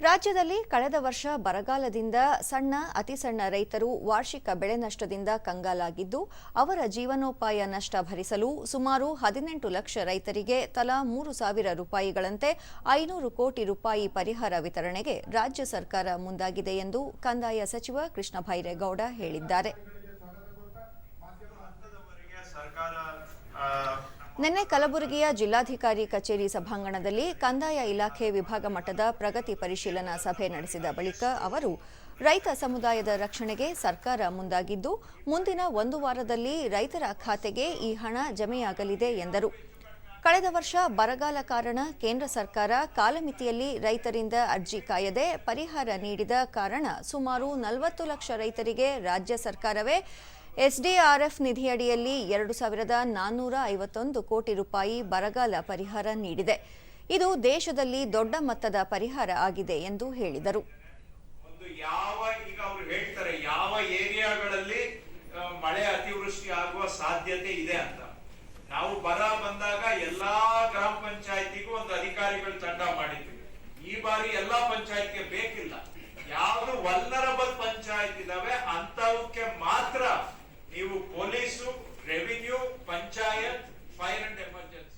ರಾಜ್ಯದಲ್ಲಿ ಕಳೆದ ವರ್ಷ ಬರಗಾಲದಿಂದ ಸಣ್ಣ, ಅತಿ ಸಣ್ಣ ರೈತರು ವಾರ್ಷಿಕ ಬೆಳೆ ನಷ್ಟದಿಂದ ಕಂಗಾಲಾಗಿದ್ದು, ಅವರ ಜೀವನೋಪಾಯ ನಷ್ಟ ಭರಿಸಲು ಸುಮಾರು ಹದಿನೆಂಟು ಲಕ್ಷ ರೈತರಿಗೆ ತಲಾ ಮೂರು ಸಾವಿರ ರೂಪಾಯಿಗಳಂತೆ ಐನೂರು ಕೋಟಿ ರೂಪಾಯಿ ಪರಿಹಾರ ವಿತರಣೆಗೆ ರಾಜ್ಯ ಸರ್ಕಾರ ಮುಂದಾಗಿದೆ ಎಂದು ಕಂದಾಯ ಸಚಿವ ಕೃಷ್ಣ ಬೈರೇಗೌಡ ಹೇಳಿದ್ದಾರೆ. ನಿನ್ನೆ ಕಲಬುರಗಿಯ ಜಿಲ್ಲಾಧಿಕಾರಿ ಕಚೇರಿ ಸಭಾಂಗಣದಲ್ಲಿ ಕಂದಾಯ ಇಲಾಖೆ ವಿಭಾಗ ಮಟ್ಟದ ಪ್ರಗತಿ ಪರಿಶೀಲನಾ ಸಭೆ ನಡೆಸಿದ ಬಳಿಕ ಅವರು, ರೈತ ಸಮುದಾಯದ ರಕ್ಷಣೆಗೆ ಸರ್ಕಾರ ಮುಂದಾಗಿದ್ದು, ಮುಂದಿನ ಒಂದು ವಾರದಲ್ಲಿ ರೈತರ ಖಾತೆಗೆ ಈ ಹಣ ಜಮೆಯಾಗಲಿದೆ ಎಂದರು. ಕಳೆದ ವರ್ಷ ಬರಗಾಲ ಕಾರಣ ಕೇಂದ್ರ ಸರ್ಕಾರ ಕಾಲಮಿತಿಯಲ್ಲಿ ರೈತರಿಂದ ಅರ್ಜಿ ಕಾಯದೆ ಪರಿಹಾರ ನೀಡಿದ ಕಾರಣ ಸುಮಾರು ನಲವತ್ತು ಲಕ್ಷ ರೈತರಿಗೆ ರಾಜ್ಯ ಸರ್ಕಾರವೇ ಎಸ್ಡಿಆರ್ಎಫ್ ನಿಧಿಯಡಿಯಲ್ಲಿ ಎರಡು ಸಾವಿರದ ನಾನ್ನೂರ ಐವತ್ತೊಂದು ಕೋಟಿ ರೂಪಾಯಿ ಬರಗಾಲ ಪರಿಹಾರ ನೀಡಿದೆ. ಇದು ದೇಶದಲ್ಲಿ ದೊಡ್ಡ ಮೊತ್ತದ ಪರಿಹಾರ ಆಗಿದೆ ಎಂದು ಹೇಳಿದರು. ಯಾವ, ಈಗ ಅವರು ಹೇಳ್ತಾರೆ, ಯಾವ ಏರಿಯಾಗಳಲ್ಲಿ ಮಳೆ ಅತಿವೃಷ್ಟಿ ಆಗುವ ಸಾಧ್ಯತೆ ಇದೆ ಅಂತ. ನಾವು ಬರ ಬಂದಾಗ ಎಲ್ಲಾ ಗ್ರಾಮ ಪಂಚಾಯತಿಗೂ ಒಂದು ಅಧಿಕಾರಿಗಳ ತಂಡ ಮಾಡಿದ್ವಿ. ಈ ಬಾರಿ ಎಲ್ಲಾ ಪಂಚಾಯತ್ಗೆ ಬೇಕಿಲ್ಲ. ಯಾವುದು ವಲ್ನರಬಲ್ ಪಂಚಾಯತ್ ಇದಾವೆ ಅಂತವಕ್ಕೆ ಮಾತ್ರ ನೀವು